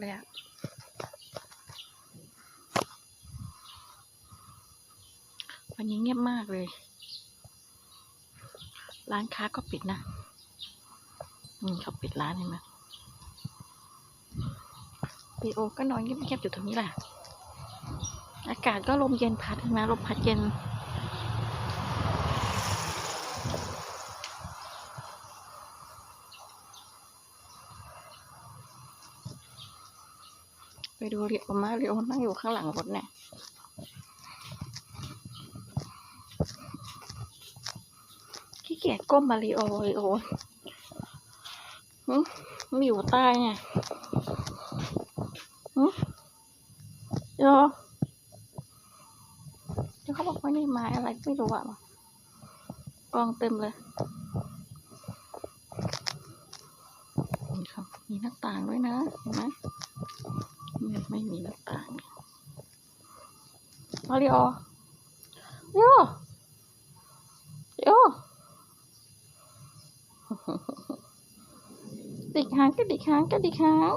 เลยอะวันนี้เงียบมากเลย ร้านค้าก็ปิดนะอืมเขาปิดร้านเห็นไหมปีโอก็นอนเงียบๆอยู่ตรงนี้แหละ อากาศก็ลมเย็นพัดเห็นไหมลมพัดเย็น ไปดูเรียวมาเรียวนั่งอยู่ข้างหลังรถเนี่ยขี้เกียจก้มมาริโอริโอหึมันอยู่ใต้ไงเดี๋ยวเดี๋ยวเขาบอกว่านี่ไม้อะไรไม่รู้อะกองเต็มเลยนี่ครับมีหน้าต่างด้วยนะเห็นไหมไม่มีหน้าต่าง มาริโอริโอริโอดิกหางก็ดิกหางก็ดิกหาง